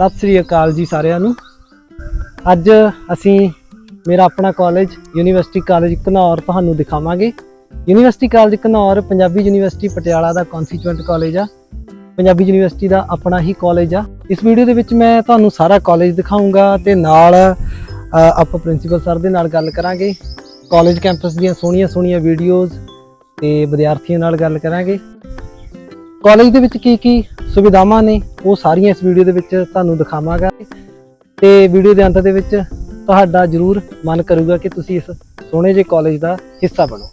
ਸਤਿ ਸ੍ਰੀ ਅਕਾਲ ਜੀ ਸਾਰਿਆਂ ਨੂੰ। ਅੱਜ ਅਸੀਂ ਮੇਰਾ ਆਪਣਾ ਕਾਲਜ ਯੂਨੀਵਰਸਿਟੀ ਕਾਲਜ ਘਨੌਰ ਤੁਹਾਨੂੰ ਦਿਖਾਵਾਂਗੇ। University college Ghanaur Punjabi university Patiala ਦਾ ਕਨਸਟੀਚੁਐਂਟ ਕਾਲਜ ਆ। ਪੰਜਾਬੀ ਯੂਨੀਵਰਸਿਟੀ ਦਾ ਆਪਣਾ ਹੀ ਕਾਲਜ ਆ। ਇਸ ਵੀਡੀਓ ਦੇ ਵਿੱਚ ਮੈਂ ਤੁਹਾਨੂੰ ਸਾਰਾ ਕਾਲਜ ਦਿਖਾਉਂਗਾ ਤੇ ਨਾਲ ਆਪਾਂ ਪ੍ਰਿੰਸੀਪਲ ਸਰ ਦੇ ਨਾਲ ਗੱਲ ਕਰਾਂਗੇ। ਕਾਲਜ ਕੈਂਪਸ ਦੀਆਂ ਸੋਹਣੀਆਂ ਸੋਹਣੀਆਂ ਵੀਡੀਓਜ਼ ਤੇ ਵਿਦਿਆਰਥੀਆਂ ਨਾਲ ਗੱਲ ਕਰਾਂਗੇ। ਕਾਲਜ ਦੇ ਵਿੱਚ ਕੀ ਕੀ ਸੁਵਿਧਾਵਾਂ ਨੇ ਉਹ ਸਾਰੀਆਂ ਇਸ ਵੀਡੀਓ ਦੇ ਵਿੱਚ ਤੁਹਾਨੂੰ ਦਿਖਾਵਾਂਗਾ। ਤੇ ਵੀਡੀਓ ਦੇ ਅੰਤ ਦੇ ਵਿੱਚ ਤੁਹਾਡਾ ਜਰੂਰ ਮਨ ਕਰੂਗਾ ਕਿ ਤੁਸੀਂ ਇਸ ਸੋਹਣੇ ਜਿਹੇ ਕਾਲਜ ਦਾ ਹਿੱਸਾ ਬਣੋ।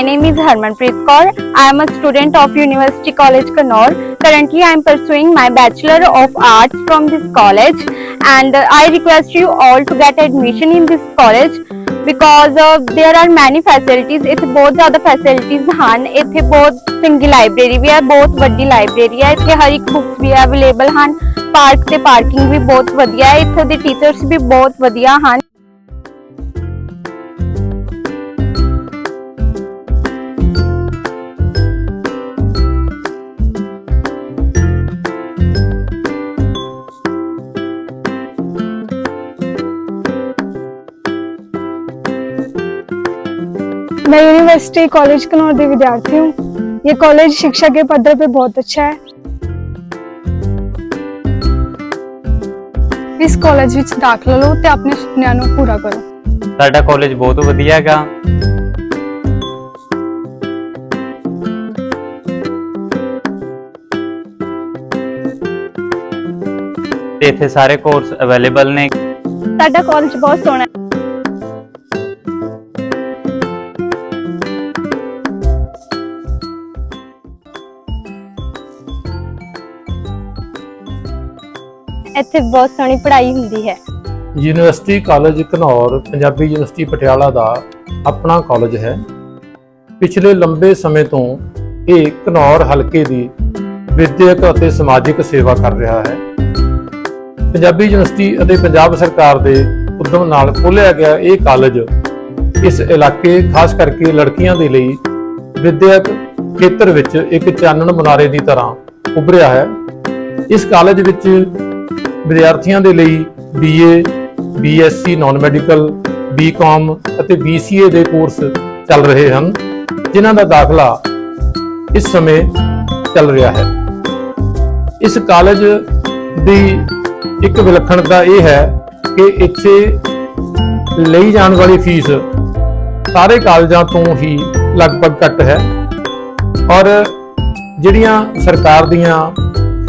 My name is Harmanpreet Kaur. I am a student of University College Kannauр. Currently, I am pursuing my Bachelor of Arts from this college, and uh, I request you all to get admission in this college because uh, there are many facilities. ਇੱਥੇ ਬਹੁਤ ਜ਼ਿਆਦਾ facilities ਹਨ ਇੱਥੇ ਬਹੁਤ ਚੰਗੀ library ਵੀ ਹੈ ਬਹੁਤ ਵੱਡੀ ਲਾਇਬ੍ਰੇਰੀ ਹੈ ਇੱਥੇ ਹਰ ਇੱਕ ਬੁੱਕਸ ਵੀ ਅਵੇਲੇਬਲ ਹਨ ਪਾਰਕ ਤੇ ਪਾਰਕਿੰਗ ਵੀ ਬਹੁਤ ਵਧੀਆ ਹੈ ਇੱਥੇ ਦੇ ਟੀਚਰਸ ਵੀ ਬਹੁਤ ਵਧੀਆ ਹਨ मैं यूनिवर्सिटी कॉलेज कनौर ਦੀ ਵਿਦਿਆਰਥੀ हूँ ये कॉलेज शिक्षा के पद्धर पे बहुत अच्छा है ਇਸ ਕਾਲਜ ਵਿੱਚ ਦਾਖਲਾ ਲਓ ਤੇ ਆਪਣੇ ਸੁਪਨਿਆਂ ਨੂੰ ਪੂਰਾ ਕਰੋ ਸਾਡਾ ਕਾਲਜ ਬਹੁਤ ਵਧੀਆ ਹੈਗਾ ਤੇ ਇੱਥੇ ਸਾਰੇ ਕੋਰਸ ਅਵੇਲੇਬਲ ਨੇ ਸਾਡਾ ਕਾਲਜ ਬਹੁਤ ਸੋਹਣਾ ਹੈ ਇੱਥੇ ਬਹੁਤ ਸੋਹਣੀ ਪੜ੍ਹਾਈ ਹੁੰਦੀ ਹੈ। University college Ghanaur Punjabi university Patiala ਦਾ ਆਪਣਾ ਕਾਲਜ ਹੈ। ਪਿਛਲੇ ਲੰਬੇ ਸਮੇਂ ਤੋਂ ਇਹ ਘਨੌਰ ਹਲਕੇ ਦੀ ਵਿਦਿਅਕ ਅਤੇ ਸਮਾਜਿਕ ਸੇਵਾ ਕਰ ਰਿਹਾ ਹੈ। ਪੰਜਾਬੀ ਯੂਨੀਵਰਸਿਟੀ ਅਤੇ ਪੰਜਾਬ ਸਰਕਾਰ ਦੇ ਉਦਮ ਨਾਲ ਖੋਲ੍ਹਿਆ ਗਿਆ ਇਹ ਕਾਲਜ ਇਸ ਇਲਾਕੇ, ਖਾਸ ਕਰਕੇ ਲੜਕੀਆਂ ਦੇ ਲਈ ਵਿਦਿਅਕ ਖੇਤਰ ਵਿੱਚ ਇੱਕ ਚਾਨਣ ਮੁਨਾਰੇ ਦੀ ਤਰ੍ਹਾਂ ਉੱਭਰਿਆ ਹੈ। ਇਸ ਕਾਲਜ ਵਿੱਚ ਵਿਦਿਆਰਥੀਆਂ ਦੇ ਲਈ BA BSc non medical BCom ਅਤੇ BCA ਦੇ ਕੋਰਸ ਚੱਲ ਰਹੇ ਹਨ, ਜਿਨ੍ਹਾਂ ਦਾ ਦਾਖਲਾ ਇਸ ਸਮੇਂ ਚੱਲ ਰਿਹਾ ਹੈ। ਇਸ ਕਾਲਜ ਦੀ ਇੱਕ ਵਿਲੱਖਣਤਾ ਇਹ ਹੈ ਕਿ ਇੱਥੇ ਲਈ ਜਾਣ ਵਾਲੀ ਫੀਸ ਸਾਰੇ ਕਾਲਜਾਂ ਤੋਂ ਹੀ ਲਗਭਗ ਘੱਟ ਹੈ ਔਰ ਜਿਹੜੀਆਂ ਸਰਕਾਰ ਦੀਆਂ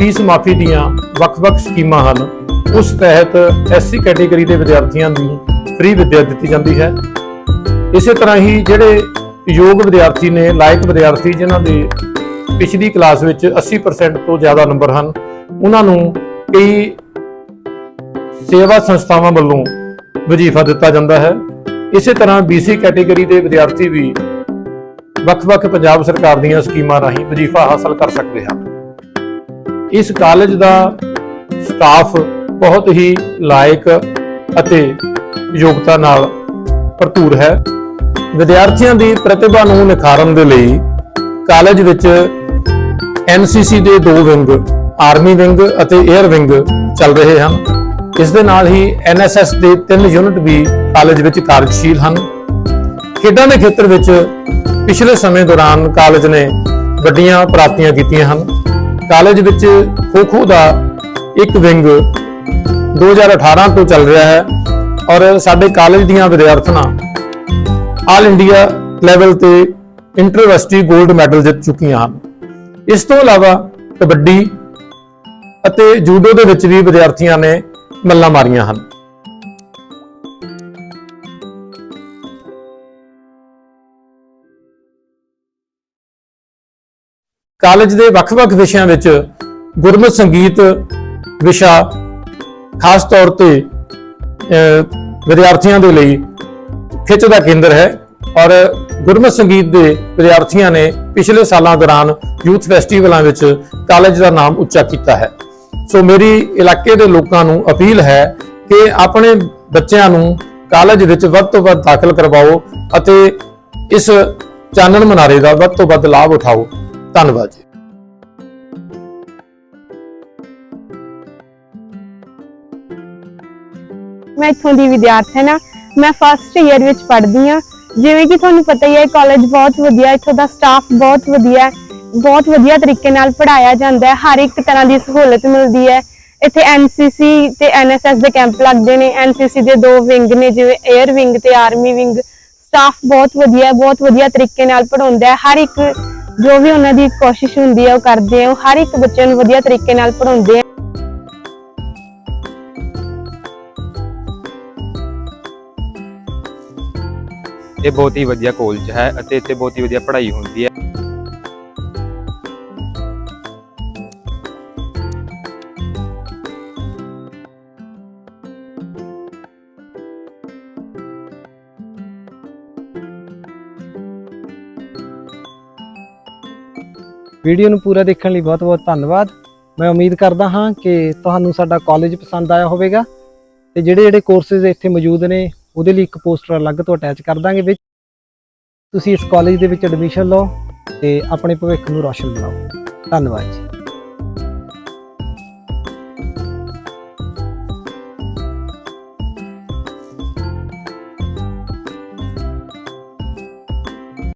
ਫੀਸ ਮਾਫੀ ਦੀਆਂ ਵੱਖ-ਵੱਖ ਸਕੀਮਾਂ ਹਨ। ਉਸ ਤਹਿਤ ਐਸਸੀ ਕੈਟਾਗਰੀ ਦੇ ਵਿਦਿਆਰਥੀਆਂ ਨੂੰ ਫ੍ਰੀ ਵਿੱਦਿਆ ਦਿੱਤੀ ਜਾਂਦੀ ਹੈ। ਇਸੇ ਤਰ੍ਹਾਂ ਹੀ ਜਿਹੜੇ ਯੋਗ ਵਿਦਿਆਰਥੀ ਨੇ, ਲਾਇਕ ਵਿਦਿਆਰਥੀ, ਜਿਨ੍ਹਾਂ ਦੇ ਪਿਛਲੀ ਕਲਾਸ ਵਿੱਚ 80% ਤੋਂ ਜ਼ਿਆਦਾ ਨੰਬਰ ਹਨ, ਉਹਨਾਂ ਨੂੰ ਕਈ ਸੇਵਾ ਸੰਸਥਾਵਾਂ ਵੱਲੋਂ ਵਜ਼ੀਫਾ ਦਿੱਤਾ ਜਾਂਦਾ ਹੈ। ਇਸੇ ਤਰ੍ਹਾਂ BC ਕੈਟਾਗਰੀ ਦੇ ਵਿਦਿਆਰਥੀ ਵੀ ਵੱਖ-ਵੱਖ ਪੰਜਾਬ ਸਰਕਾਰ ਦੀਆਂ ਸਕੀਮਾਂ ਰਾਹੀਂ ਵਜ਼ੀਫਾ ਹਾਸਲ ਕਰ ਸਕਦੇ ਹਨ। ਇਸ ਕਾਲਜ ਦਾ ਸਟਾਫ ਬਹੁਤ ਹੀ ਲਾਇਕ ਅਤੇ ਯੋਗਤਾ ਨਾਲ ਭਰਪੂਰ ਹੈ। ਵਿਦਿਆਰਥੀਆਂ ਦੀ ਪ੍ਰਤਿਭਾ ਨੂੰ ਨਿਖਾਰਨ ਦੇ ਲਈ ਕਾਲਜ ਵਿੱਚ NCC ਦੇ ਦੋ ਵਿੰਗ, ਆਰਮੀ ਵਿੰਗ ਅਤੇ 에ਅਰ ਵਿੰਗ ਚੱਲ ਰਹੇ ਹਨ। ਇਸ ਦੇ ਨਾਲ ਹੀ NSS ਦੇ ਤਿੰਨ ਯੂਨਿਟ ਵੀ ਕਾਲਜ ਵਿੱਚ ਕਾਰਜਸ਼ੀਲ ਹਨ। ਖੇਡਾਂ ਦੇ ਖੇਤਰ ਵਿੱਚ ਪਿਛਲੇ ਸਮੇਂ ਦੌਰਾਨ ਕਾਲਜ ਨੇ ਵੱਡੀਆਂ ਪ੍ਰਾਪਤੀਆਂ ਕੀਤੀਆਂ ਹਨ। ਕਾਲਜ ਵਿੱਚ ਖੋ-ਖੋ ਦਾ ਇੱਕ ਵਿੰਗ 2018 ਤੋਂ ਚੱਲ ਰਿਹਾ ਹੈ ਔਰ ਸਾਡੇ ਕਾਲਜ ਦੀਆਂ ਵਿਦਿਆਰਥਣਾਂ ਆਲ ਇੰਡੀਆ ਲੈਵਲ ਤੇ ਇੰਟਰਵਰਸਿਟੀ 골ਡ ਮੈਡਲ ਜਿੱਤ ਚੁੱਕੀਆਂ ਹਨ। ਇਸ ਤੋਂ ਇਲਾਵਾ ਕਬੱਡੀ ਅਤੇ ਜੂਡੋ ਦੇ ਵਿੱਚ ਵੀ ਵਿਦਿਆਰਥੀਆਂ ਨੇ ਮੱਲਾਂ ਮਾਰੀਆਂ ਹਨ। ਕਾਲਜ ਦੇ ਵੱਖ-ਵੱਖ ਵਿਸ਼ਿਆਂ ਵਿੱਚ ਗੁਰਮਤਿ ਸੰਗੀਤ ਵਿਸ਼ਾ, ਖਾਸ ਤੌਰ ਤੇ ਵਿਦਿਆਰਥੀਆਂ ਦੇ ਲਈ ਖਿੱਚ ਦਾ ਕੇਂਦਰ ਹੈ ਔਰ ਗੁਰਮਤ ਸੰਗੀਤ ਦੇ ਵਿਦਿਆਰਥੀਆਂ ਨੇ ਪਿਛਲੇ ਸਾਲਾਂ ਦੌਰਾਨ ਯੂਥ ਫੈਸਟੀਵਲਾਂ ਵਿੱਚ ਕਾਲਜ ਦਾ ਨਾਮ ਉੱਚਾ ਕੀਤਾ ਹੈ। ਸੋ ਮੇਰੀ ਇਲਾਕੇ ਦੇ ਲੋਕਾਂ ਨੂੰ ਅਪੀਲ ਹੈ ਕਿ ਆਪਣੇ ਬੱਚਿਆਂ ਨੂੰ ਕਾਲਜ ਵਿੱਚ ਵੱਧ ਤੋਂ ਵੱਧ ਦਾਖਲ ਕਰਵਾਓ ਅਤੇ ਇਸ ਚਾਨਣ ਮਨਾਰੇ ਦਾ ਵੱਧ ਤੋਂ ਵੱਧ ਲਾਭ ਉਠਾਓ। ਧੰਨਵਾਦ ਜੀ। ਮੈਂ ਇੱਥੋਂ ਦੀ ਵਿਦਿਆਰਥਣ ਹਾਂ ਮੈਂ ਫਸਟ ਈਅਰ ਵਿੱਚ ਪੜ੍ਹਦੀ ਹਾਂ। ਜਿਵੇਂ ਕਿ ਤੁਹਾਨੂੰ ਪਤਾ ਹੀ ਹੈ ਕਾਲਜ ਬਹੁਤ ਵਧੀਆ, ਇੱਥੋਂ ਦਾ ਸਟਾਫ ਬਹੁਤ ਵਧੀਆ ਹੈ। ਬਹੁਤ ਵਧੀਆ ਤਰੀਕੇ ਨਾਲ ਪੜ੍ਹਾਇਆ ਜਾਂਦਾ ਹੈ, ਹਰ ਇੱਕ ਤਰ੍ਹਾਂ ਦੀ ਸਹੂਲਤ ਮਿਲਦੀ ਹੈ। ਇੱਥੇ ਐਨਸੀਸੀ ਤੇ ਐਨਐਸਐਸ ਦੇ ਕੈਂਪ ਲੱਗਦੇ ਨੇ ਐਨਸੀਸੀ ਦੇ ਦੋ ਵਿੰਗ ਨੇ, ਜਿਵੇਂ 에ਅਰ ਵਿੰਗ ਤੇ ਆਰਮੀ ਵਿੰਗ ਸਟਾਫ ਬਹੁਤ ਵਧੀਆ ਹੈ ਬਹੁਤ ਵਧੀਆ ਤਰੀਕੇ ਨਾਲ ਪੜਾਉਂਦਾ ਹੈ, ਹਰ ਇੱਕ ਜੋ ਵੀ ਉਹਨਾਂ ਦੀ ਕੋਸ਼ਿਸ਼ ਹੁੰਦੀ ਹੈ ਉਹ ਕਰਦੇ ਆ, ਉਹ ਹਰ ਇੱਕ ਬੱਚੇ ਨੂੰ ਵਧੀਆ ਤਰੀਕੇ ਨਾਲ ਪੜਾਉਂਦੇ ਆ। ਇਹ ਬਹੁਤ ਹੀ ਵਧੀਆ ਕਾਲਜ ਹੈ ਅਤੇ ਇੱਥੇ ਬਹੁਤ ਹੀ ਵਧੀਆ ਪੜ੍ਹਾਈ ਹੁੰਦੀ ਹੈ। ਵੀਡੀਓ ਨੂੰ ਪੂਰਾ ਦੇਖਣ ਲਈ ਬਹੁਤ-ਬਹੁਤ ਧੰਨਵਾਦ। ਮੈਂ ਉਮੀਦ ਕਰਦਾ ਹਾਂ ਕਿ ਤੁਹਾਨੂੰ ਸਾਡਾ ਕਾਲਜ ਪਸੰਦ ਆਇਆ ਹੋਵੇਗਾ ਤੇ ਜਿਹੜੇ ਜਿਹੜੇ ਕੋਰਸਿਸ ਇੱਥੇ ਮੌਜੂਦ ਨੇ, ਉਹਦੇ ਲਈ ਇੱਕ ਪੋਸਟਰ ਅਲੱਗ ਤੋਂ ਅਟੈਚ ਕਰ ਦਾਂਗੇ ਵਿੱਚ। ਤੁਸੀਂ ਇਸ ਕਾਲਜ ਦੇ ਵਿੱਚ ਐਡਮਿਸ਼ਨ ਲਓ ਤੇ ਆਪਣੇ ਭਵਿੱਖ ਨੂੰ ਰੌਸ਼ਨ ਬਣਾਓ। ਧੰਨਵਾਦ ਜੀ।